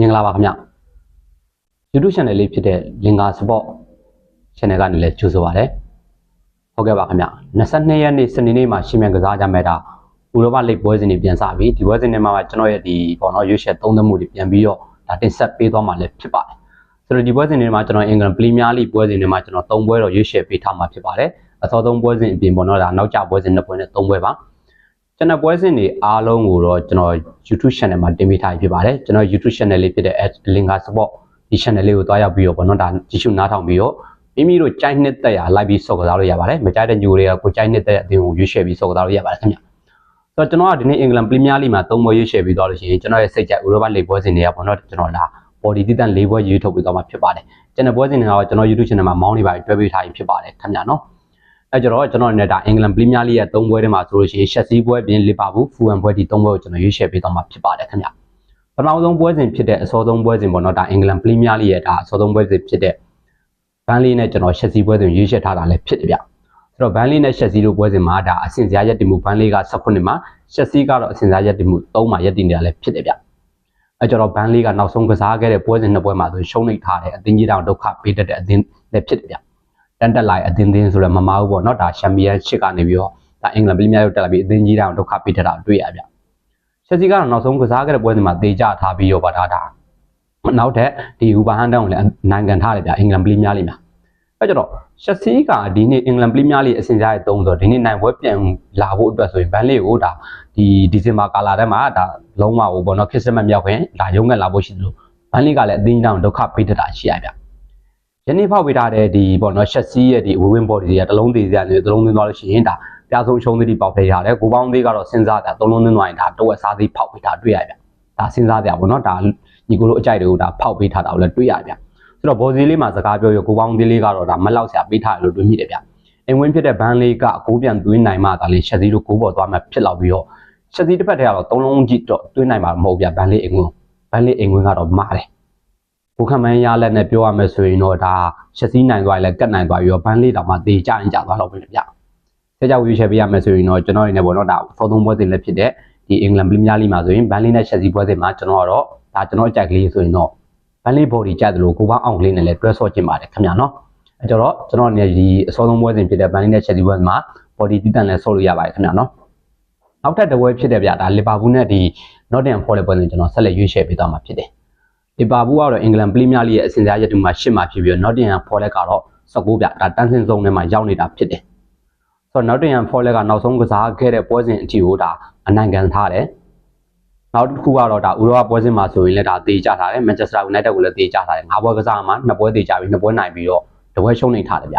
မင်္ဂလာပါခင်ဗျ YouTube channel လေးဖြစ်တဲ့ Linga Sport channel ကနေလည်းကြိုဆိုပါရစေဟုတ်ကဲ့ပါခင်ဗျ22ရက်နေ့စနေနေ့မှာရှင်းမြန်ကစားကြမဲ့တာဥရောပလိပ်ပွဲစဉ်တွေပြန်စပြီဒီပွဲစဉ်တွေမှာကျွန်တော်ရဲ့ဒီပေါ်တော့ရွေးချယ်သုံးသပ်မှုတွေပြန်ပြီးတော့ဒါတင်ဆက်ပေးသွားမှာလည်းဖြစ်ပါတယ်ဆိုတော့ဒီပွဲစဉ်တွေမှာကျွန်တော်အင်္ဂလန်ပရီးမီးယားလိပွဲစဉ်တွေမှာကျွန်တော်၃ပွဲတော့ရွေးချယ်ပေးထားမှာဖြစ်ပါတယ်အစောဆုံးပွဲစဉ်အပြင်ပေါ်တော့ဒါနောက်ကျပွဲစဉ်နှစ်ပွဲနဲ့၃ပွဲပါ ကျွန်တော်ပွဲစဉ်တွေအားလုံးကိုတော့ကျွန်တော် YouTube channel မှာတင်ပေးထားဖြစ်ပါတယ်ကျွန်တော် YouTube channel လေးဖြစ်တဲ့ @linga sport ဒီ channel လေးကိုတွားရောက်ပြီးတော့ဘောနော်ဒါကြည့်ရှုနားထောင်ပြီးတော့မိမိတို့ကြိုက်နှစ်သက်ရာလိုက်ပြီးစော့ကစားလို့ရပါတယ်မကြိုက်တဲ့ညိုတွေကကိုကြိုက်နှစ်သက်တဲ့အသင်းကိုရွေးချယ်ပြီးစော့ကစားလို့ရပါတယ်ခင်ဗျဆိုတော့ကျွန်တော်ကဒီနေ့အင်္ဂလန်ပရီးမီးယားလိမှာ၃ပွဲရွေးချယ်ပြီးသွားလို့ရှိရင်ကျွန်တော်ရဲ့စိတ်ကြိုက်ဥရောပလိပွဲစဉ်တွေကဘောနော်ကျွန်တော်ဒါ body တည်တံ့၄ပွဲရွေးထုတ်ပြီးသွားမှာဖြစ်ပါတယ်ကျွန်တော်ပွဲစဉ်တွေကတော့ကျွန်တော် YouTube channel မှာမောင်းနေပါတယ်တွဲပေးထားပြီးဖြစ်ပါတယ်ခင်ဗျနော် အဲကြတော့ကျွန်တော်အနေနဲ့ဒါအင်္ဂလန်ပရီးမီးယားလိရဲ့၃ပွဲထဲမှာဆိုလို့ရှိရင်ရှက်စီးပွဲပြင်လီဗာပူးဖူဟန်ပွဲဒီ၃ပွဲကိုကျွန်တော်ရွေးချယ်ပေးသွားမှာဖြစ်ပါတယ်ခင်ဗျပထမဆုံးပွဲစဉ်ဖြစ်တဲ့အစောဆုံးပွဲစဉ်ပေါ့နော်ဒါအင်္ဂလန်ပရီးမီးယားလိရဲ့ဒါအစောဆုံးပွဲစဉ်ဖြစ်တဲ့ဘန်လီနဲ့ကျွန်တော်ရှက်စီပွဲစဉ်ရွေးချယ်ထားတာလည်းဖြစ်တယ်ဗျဆိုတော့ဘန်လီနဲ့ရှက်စီတို့ပွဲစဉ်မှာဒါအဆင့်စရာရက်တင်မှုဘန်လီက18မှာရှက်စီကတော့အဆင့်စရာရက်တင်မှု3မှာရက်တင်နေတာလည်းဖြစ်တယ်ဗျအဲကြတော့ဘန်လီကနောက်ဆုံးကစားခဲ့တဲ့ပွဲစဉ်နှစ်ပွဲမှာဆိုရှုံးနိမ့်ထားတဲ့အသင်းကြီးတောင်ဒုက္ခပေးတတ်တဲ့အသင်းလည်းဖြစ်တယ်ဗျ တန်တက်လိုက်အသင်းသင်းဆိုတော့မမဘူးပေါ့နော်ဒါချန်ပီယံရှစ်ကနေပြီးတော့ဒါအင်္ဂလန်ပရီးမီးယားကိုတက်လာပြီးအသင်းကြီးတောင်ဒုက္ခပေးတတ်တာတွေ့ရဗျချက်စီကတော့နောက်ဆုံးကစားခဲ့တဲ့ပွဲစဉ်မှာတေကြထားပြီးတော့ပါဒါဒါနောက်ထပ်ဒီဟူဘာဟန်တောင်ကိုလည်းနိုင်ကန်ထားတယ်ဗျအင်္ဂလန်ပရီးမီးယားလိမ့်မှာအဲကြတော့ချက်စီကဒီနေ့အင်္ဂလန်ပရီးမီးယားလိအစဉ်ကြားရဲ့သုံးဆိုတော့ဒီနေ့နိုင်ပွဲပြန်လာဖို့အတွက်ဆိုရင်ဘန်လေးကိုဒါဒီဒီဇင်ဘာကာလာထဲမှာဒါလုံးဝဟိုပေါ့နော်ခရစ်စမတ်မြောက်ခင်ဒါရုံးကန်လာဖို့ရှိသလိုဘန်လေးကလည်းအသင်းကြီးတောင်ဒုက္ခပေးတတ်တာရှိရဗျ ယနေ့ဖောက်ပေးထားတဲ့ဒီပေါ့နော်ရှက်စီရဲ့ဒီဝင်းဝင်းဘော်ဒီတွေကတစ်လုံးသေးစရာနဲ့တစ်လုံးသွင်းသွားလို့ရှိရင်ဒါပြဆုံးရှုံးသေးတိပေါက်ပေးထားတယ်ကိုပေါင်းသေးကတော့စဉ်းစားတာသုံးလုံးသွင်းသွားရင်ဒါတဝက်စားသေးဖောက်ပေးထားတွေ့ရဗျဒါစဉ်းစားကြပါဘောနော်ဒါညီကိုတို့အကြိုက်တွေကိုဒါဖောက်ပေးထားတာကိုလည်းတွေ့ရဗျဆိုတော့ဘော်စီလေးမှာစကားပြောရကိုပေါင်းသေးလေးကတော့ဒါမလောက်ဆရာပေးထားတယ်လို့တွေးမိတယ်ဗျအင်ဝင်းဖြစ်တဲ့ဘန်းလေးကအကိုးပြန်သွင်းနိုင်မှဒါလေးရှက်စီတို့ကိုးပေါ်သွားမှဖြစ်လောက်ပြီးတော့ရှက်စီတစ်ဖက်တည်းကတော့သုံးလုံးကြည့်တော့သွင်းနိုင်မှာမဟုတ်ဗျဘန်းလေးအင်ဝင်းဘန်းလေးအင်ဝင်းကတော့မားတယ် ကိုခမန်းရလက်နဲ့ပြောရမယ်ဆိုရင်တော့ဒါရှက်စီနိုင်သွားရင်လည်းကတ်နိုင်သွားပြီးတော့ဘန်းလေးတောင်မှတေချရင်ကြာသွားတော့ပြီဗျဆဲကြောက်ရွေးချယ်ပေးရမယ်ဆိုရင်တော့ကျွန်တော်အနေနဲ့ပေါ့နော်ဒါသောသုံးပွဲစဉ်လည်းဖြစ်တဲ့ဒီအင်္ဂလန်ပရီးမီးယားလိမှာဆိုရင်ဘန်လီနဲ့ရှက်စီပွဲစဉ်မှာကျွန်တော်ကတော့ဒါကျွန်တော်အကြိုက်ကလေးဆိုရင်တော့ဘန်လီဘော်ဒီကြိုက်တယ်လို့ကိုပေါင်းအောင်ကလေးနဲ့လည်းတွဲဆော့ကျင်ပါတယ်ခင်ဗျာနော်အဲကြတော့ကျွန်တော်အနေနဲ့ဒီအစောဆုံးပွဲစဉ်ဖြစ်တဲ့ဘန်လီနဲ့ရှက်စီပွဲမှာဘော်ဒီတည်တံ့လည်းဆော့လို့ရပါတယ်ခင်ဗျာနော်နောက်ထပ်တစ်ပွဲဖြစ်တဲ့ဗျာဒါလီဗာပူးနဲ့ဒီ Nottingham Forest ပွဲစဉ်ကျွန်တော်ဆက်လက်ရွေးချယ်ပေးသွားမှာဖြစ်တယ် လီဗာပူးကတော့အင်္ဂလန်ပရီးမီးယားလိရဲ့အစဉ်အစားရက်တူမှာ၈မှာဖြစ်ပြီးတော့ Nottingham Forest ကတော့19ဗျာဒါတန်းစင်စုံထဲမှာရောက်နေတာဖြစ်တယ်ဆိုတော့ Nottingham Forest ကနောက်ဆုံးကစားခဲ့တဲ့ပွဲစဉ်အထိကိုဒါအနိုင်ခံထားတယ်နောက်တစ်ခုကတော့ဒါဥရောပပွဲစဉ်မှာဆိုရင်လည်းဒါတေချထားတယ် Manchester United ကိုလည်းတေချထားတယ်ငါးပွဲကစားမှာနှစ်ပွဲတေချပြီးနှစ်ပွဲနိုင်ပြီးတော့တစ်ပွဲရှုံးနေထားတယ်ဗျ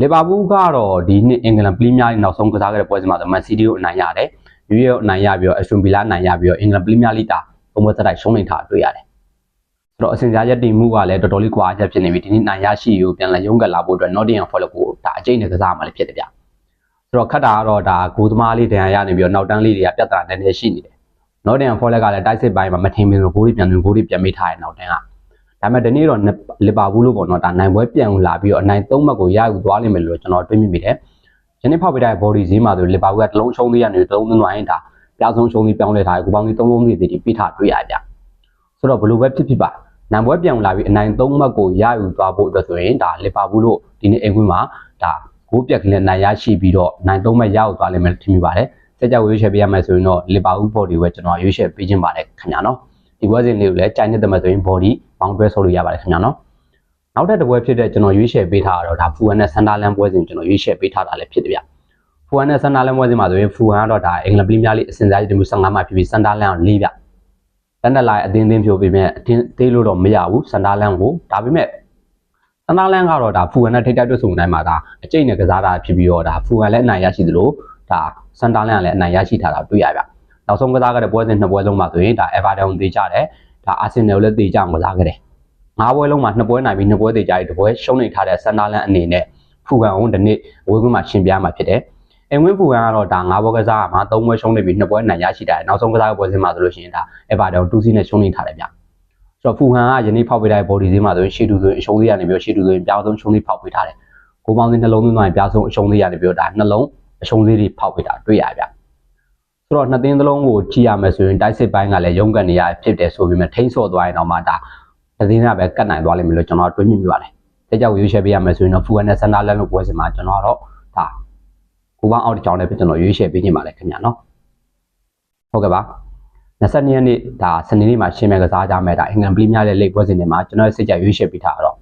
လီဗာပူးကတော့ဒီနှစ်အင်္ဂလန်ပရီးမီးယားလိနောက်ဆုံးကစားခဲ့တဲ့ပွဲစဉ်မှာဆို Man City ကိုအနိုင်ရတယ်နယူးယောက်အနိုင်ရပြီးတော့ Aston Villa အနိုင်ရပြီးတော့အင်္ဂလန်ပရီးမီးယားလိတာသုံးပွဲဆက်တိုက်ရှုံးနေထားတွေ့ရတယ် ဆိုတော့အစဉ်ကြားရက်တည်မှုကလည်းတော်တော်လေးကွာချက်ဖြစ်နေပြီဒီနေ့နိုင်ရရှိကိုပြန်လည်ရုံးကလာဖို့အတွက် Nottingham Forest ကိုဒါအကျိတ်နဲ့ကစားမှလည်းဖြစ်တယ်ဗျဆိုတော့ခတ်တာကတော့ဒါဂိုးသမားလေးဒဏ်ရာရနေပြီးတော့နောက်တန်းလေးတွေကပြဿနာနည်းနည်းရှိနေတယ်။ Nottingham Forest ကလည်းတိုက်စစ်ပိုင်းမှာမထင်မင်းလို့ဂိုးတွေပြန်သွင်းဂိုးတွေပြန်မိထားတဲ့နောက်တန်းကဒါပေမဲ့ဒီနေ့တော့လီဗာပူးလို့ပေါ့နော်ဒါနိုင်ပွဲပြန်လာပြီးတော့အနိုင်၃မှတ်ကိုရယူသွားလိမ့်မယ်လို့ကျွန်တော်တွေးမိမိတယ်။ယနေ့ဖောက်ပေးတဲ့ body ဈေးမှာဆိုလီဗာပူးကတစ်လုံးရှုံးသေးရနေတစ်လုံးသွင်းသွားရင်ဒါပြားဆုံးရှုံးသေးပြောင်းလဲထားတယ်ကိုပေါင်းသေး၃လုံးသေးသေးပြီးထားတွေ့ရကြ။ ဆိုတော့ဘယ်လိုပဲဖြစ်ဖြစ်ပါနိုင်ပွဲပြန်လာပြီးအနိုင်၃မှတ်ကိုရယူသွားဖို့အတွက်ဆိုရင်ဒါလီဗာပူးလို့ဒီနေ့အိမ်ကွင်းမှာဒါဂိုးပြက်ကလေးနိုင်ရရှိပြီးတော့နိုင်သုံးမဲ့ရအောင်သွားလိမ့်မယ်ထင်မိပါတယ်။စက်ကြောက်ရွေးချယ်ပေးရမယ်ဆိုရင်တော့လီဗာပူး body ပဲကျွန်တော်ရွေးချယ်ပေးခြင်းပါတယ်ခင်ဗျာနော်။ဒီပွဲစဉ်လေးကိုလည်းကြိုင်နေတဲ့မှာဆိုရင် body မောင်းတွဲဆော်လို့ရပါတယ်ခင်ဗျာနော်။နောက်ထပ်တစ်ပွဲဖြစ်တဲ့ကျွန်တော်ရွေးချယ်ပေးထားတာတော့ဒါဖူဟန်နဲ့ဆန်ဒါလန်ပွဲစဉ်ကျွန်တော်ရွေးချယ်ပေးထားတာလည်းဖြစ်တယ်ဗျ။ဖူဟန်နဲ့ဆန်ဒါလန်ပွဲစဉ်မှာဆိုရင်ဖူဟန်ကတော့ဒါအင်္ဂလန်ပရီးမီးယားလိအစဉ်စားရေးတမှု15မှာဖြစ်ပြီးဆန်ဒါလန်က4ဗျ။ တန်တက်လာအတင်းတင်းဖြိုပေးမဲ့အတင်းသေးလို့တော့မရဘူးဆန်ဒါလန်ကိုဒါပေမဲ့ဆန်ဒါလန်ကတော့ဒါဖူဟန်နဲ့ထိတ်တိုက်တွေ့ဆုံတိုင်းမှာဒါအကျိတ်နဲ့ကစားတာဖြစ်ပြီးတော့ဒါဖူဟန်လည်းအနိုင်ရရှိသလိုဒါဆန်ဒါလန်ကလည်းအနိုင်ရရှိထားတာတွေ့ရဗျ။နောက်ဆုံးကစားခဲ့တဲ့ပွဲစဉ်နှစ်ပွဲလုံးမှာဆိုရင်ဒါအေဗာတန်သေးကြတယ်ဒါအာဆင်နယ်ကိုလည်းသေးကြအောင်ကစားခဲ့တယ်။ငါးပွဲလုံးမှာနှစ်ပွဲနိုင်ပြီးနှစ်ပွဲသေးကြပြီးတစ်ပွဲရှုံးနေထားတဲ့ဆန်ဒါလန်အနေနဲ့ဖူဟန်ကိုဒီနေ့ဝေးကွင်းမှာရှင်ပြားမှာဖြစ်တယ်။ အင်ဝင်းဖူဟန်ကတော့ဒါငါးပွဲကစားမှာသုံးပွဲရှုံးနေပြီးနှစ်ပွဲနိုင်ရရှိတာနောက်ဆုံးကစားပွဲစဉ်မှာဆိုလို့ရှိရင်ဒါအေဗာတန်2စီးနဲ့ရှုံးနေထားတယ်ဗျ။ဆိုတော့ဖူဟန်ကယနေ့ဖောက်ပေးတဲ့ body ဈေးမှာဆိုရင်ရှေ့တူဆိုရင်အရှုံးသေးရနေပြီးရှေ့တူဆိုရင်ပြောင်းဆုံးရှုံးသေးဖောက်ပေးထားတယ်။ကိုပေါင်းသေးနှလုံးသွင်းသွားရင်ပြောင်းဆုံးအရှုံးသေးရနေပြီးတော့ဒါနှလုံးအရှုံးသေးတွေဖောက်ပေးတာတွေ့ရဗျ။ဆိုတော့နှစ်သင်းသလုံးကိုကြည့်ရမယ်ဆိုရင်တိုက်စစ်ပိုင်းကလည်းရုန်းကန်နေရဖြစ်တယ်ဆိုပေမဲ့ထိန်းဆော့သွားရင်တော့မှဒါတစ်သင်းကပဲကတ်နိုင်သွားလိမ့်မယ်လို့ကျွန်တော်တွေးမြင်မိပါတယ်။တဲကြောက်ရွေးချယ်ပေးရမယ်ဆိုရင်တော့ဖူကန်နဲ့ဆန်ဒါလန်လို့ပွဲစဉ်မှာကျွန်တော်တော့ ဒါကိုပေါင်းအောက်တစ်ကြောင်းနဲ့ပဲကျွန်တော်ရွေးချယ်ပေးခြင်းပါလေခင်ဗျာနော်။ဟုတ်ကဲ့ပါ။22ရက်နေ့ဒါစနေနေ့မှာရှင်းမယ်ကစားကြမယ်ဒါအင်္ဂလန်ပရီးမီးယားလိလိပွဲစဉ်တွေမှာကျွန်တော်ရဲ့စိတ်ကြရွေးချယ်ပေးထားတော့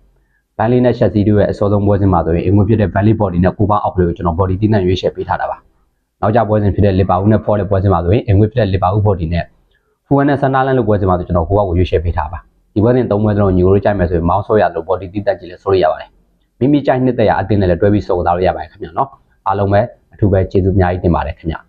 ဘန်လီနဲ့ချက်စီတို့ရဲ့အစောဆုံးပွဲစဉ်မှာဆိုရင်အင်္ဂလန်ဖြစ်တဲ့ဘန်လီဘော်ဒီနဲ့ကိုပေါင်းအောက်လို့ကျွန်တော်ဘော်ဒီတင်းနဲ့ရွေးချယ်ပေးထားတာပါ။နောက်ကြပွဲစဉ်ဖြစ်တဲ့လီဗာပူးနဲ့ဖော်တဲ့ပွဲစဉ်မှာဆိုရင်အင်္ဂလန်ဖြစ်တဲ့လီဗာပူးဘော်ဒီနဲ့ဖူကန်နဲ့ဆန်ဒါလန်လို့ပွဲစဉ်မှာဆိုကျွန်တော်ဟိုဘက်ကိုရွေးချယ်ပေးထားပါ။ဒီပွဲစဉ်၃ပွဲစလုံးညီကိုတို့ကြိုက်မယ်ဆိုရင်မောင်းဆော့ရလို့ဘော်ဒီတင်းတက်ကြည့်လဲဆိုလို့ရပါတယ်။မိမိကြိုက်နှစ်သက်ရအတင်းနဲ့လည်းတွဲပြီးစော်သားလို့ရပါတယ်ခင်ဗျာနော်။အားလုံးပဲအ ထူးပဲကျေးဇူးအများကြီးတင်ပါတယ်ခင်ဗျာ။